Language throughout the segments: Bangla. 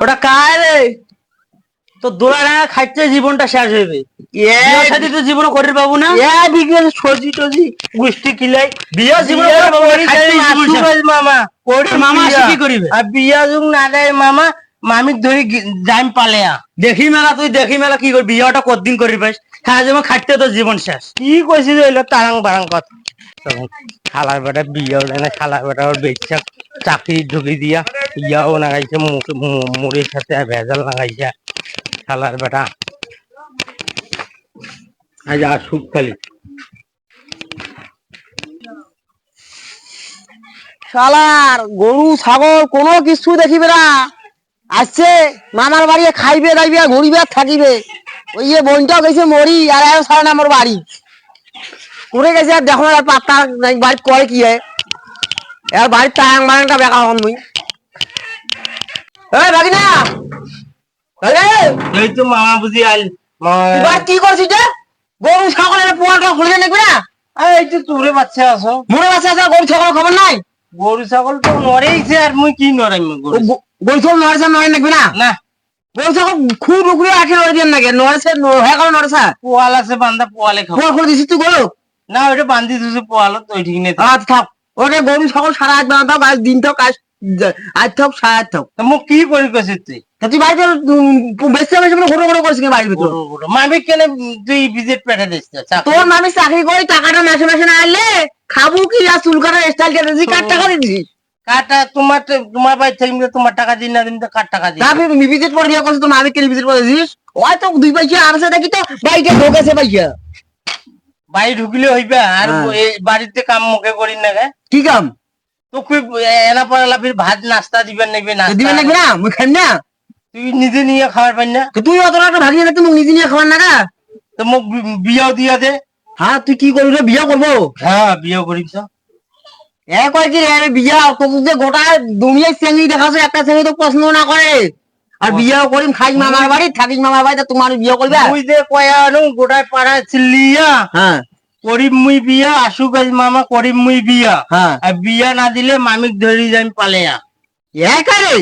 ওটা কায় রে? তো দোলা ডাঙা খাইতে জীবনটা শেষ হইবে। সাথে তো জীবন করে পাবো না। সজি টজি গোষ্ঠী কিলাই। বিয়ে জীবন। মামা তোর মামা কি করিবে? আর বিয়া যুগ না দেয় মামা মামিক ধরে যাইম পালে দেখি মেলা তুই দেখি মেলা কি করবি বিয়েটা কতদিন করি পাইস হ্যাঁ যেমন খাইতে তো জীবন শেষ। কি কইছিল এলো তারাং বারাং কথা খালার বেটা বিয়ে না খালার বেটা ওর বেচা চাকরি ঢুকি দিয়া। ইয়াও লাগাইছে মুড়ির সাথে ভেজাল লাগাইছে খালার বেটা। আজ আসুক খালি। শালার গরু ছাগল, কোনো কিছু দেখিবে না। আসছে মামার বাড়ি খাইবে, দাইবে আর ঘুরিবে আর থাকিবে। ওই যে বোনটাও গেছে মরি আর এও সারা না আমার বাড়ি করে গেছে আর দেখো আর পাত্তা বাড়ি করে কি হয় এর বাড়ির টায়াং বাগানটা বেকা হন মুই। এই বাগিনা এই তো মামা বুঝি আইল তুই কি করছিস রে? গরু ছাগলের পোয়াটা খুলে দেখবি না? এই তো তোরে বাচ্চা আছো। মনে আছে আছে গরু ছাগল খবর নাই? গরু ছাগল তো নড়েইছে আর মুই কি নড়াইম গরু? গরু ছাগল নড়েছে নড়ে দেখবি না? না। গরু ছাগল খুব উকড়ে আছে নড়ে দিয়ে নাকি? নড়েছে হ্যাঁ কারণ নড়েছে? পোয়াল আছে বান্ধা পোয়ালে খাব। খবর করে দিছিস তুই গরু? না ওইটা বান্ধি দিছে পোয়ালো তো ঠিক নেই আচ্ছা থাক। ওটা গরু ছাগল সারা বাঁধা আজ দিন থাক আজ আজ থাক সারা থাক। তো মোক কি করি কছিস তুই? তা তুই বাড়িতে বেশি বেশি করে ঘুরে ঘুরে করছিস কেন বাড়ির ভিতর মামি কেন তুই ভিজিট পেটে দিস তোর মামি চাকরি করে টাকাটা মাসে মাসে না আনলে খাব কি আর চুল কাটার স্টাইল কেটে দিছিস কার টাকা দিছিস কাটা তোমার তো- তোমার বাড়ি থেকে তোমার টাকা দিন না দিন তো কার টাকা তুমি ভিজিট করে দিয়ে করছিস তোর মামি কে ভিজিট করে দিছিস ওই তো দুই পয়সা আনছে দেখি তো বাড়িতে ঢোকেছে পয়সা বাড়ি ঢুকলে হইবে আর বাড়িতে কাম মুখে করি না কি কাম? তো এনা পড়ালা ফির ভাত নাস্তা দিবেন নাকি দিবে নাকি নাস্তা না? মুই খাই না। তুই নিজে নিয়ে খাবার পাই না? তো তুই একটা ভাগিয়ে মুখ নিজে নিয়ে খাবার না তো মোক বিয়াও দিয়া দে। হ্যাঁ তুই কি করবি বিয়া করব হ্যাঁ বিয়ে করিস এ কয় কি রে বিয়া তোর যে গোটা দুনিয়ায় চেঙ্গি দেখাছে একটা চেঙ্গি তো পছন্দ না করে আর বিয়া করিম খাই মামার বাড়ি থাকিস মামার বাড়িতে তোমার বিয়া করবে মুই যে কয়া গোটায় পাড়া চিল্লিয়া। হ্যাঁ করিম মুই বিয়া আশু গাছ মামা করিম মুই বিয়া। হ্যাঁ। আর বিয়া না দিলে মামিক ধরি যাই পালেয়া। একারে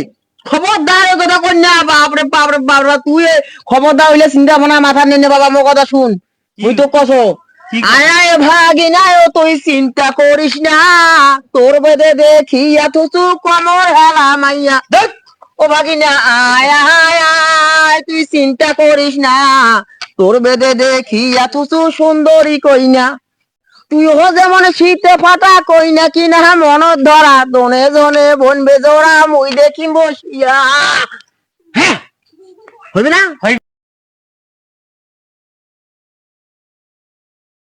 খবরদার কথা কই না বাপরে বাপরে বাপরে তুই খবরদার হইলে চিন্তা ভাবনা মাথা নিয়ে নে বাবা মোর কথা শুন। তুই তো কছো? আয় ভাগিনা ও তুই চিন্তা করিস না। তোর বেদে দেখি এত তু কমর হেলা মাইয়া। দেখ ও ভাগিনা আয় আয় আয় তুই চিন্তা করিস না। তোর বেদে দেখি এত সুন্দরী কইনা। তুই ও যেমন শীতে ফাটা কই না কি না মনত ধরা দনে জনে বনবে জোড়া মুই দেখিম বসিয়া। হ্যাঁ হইবে না?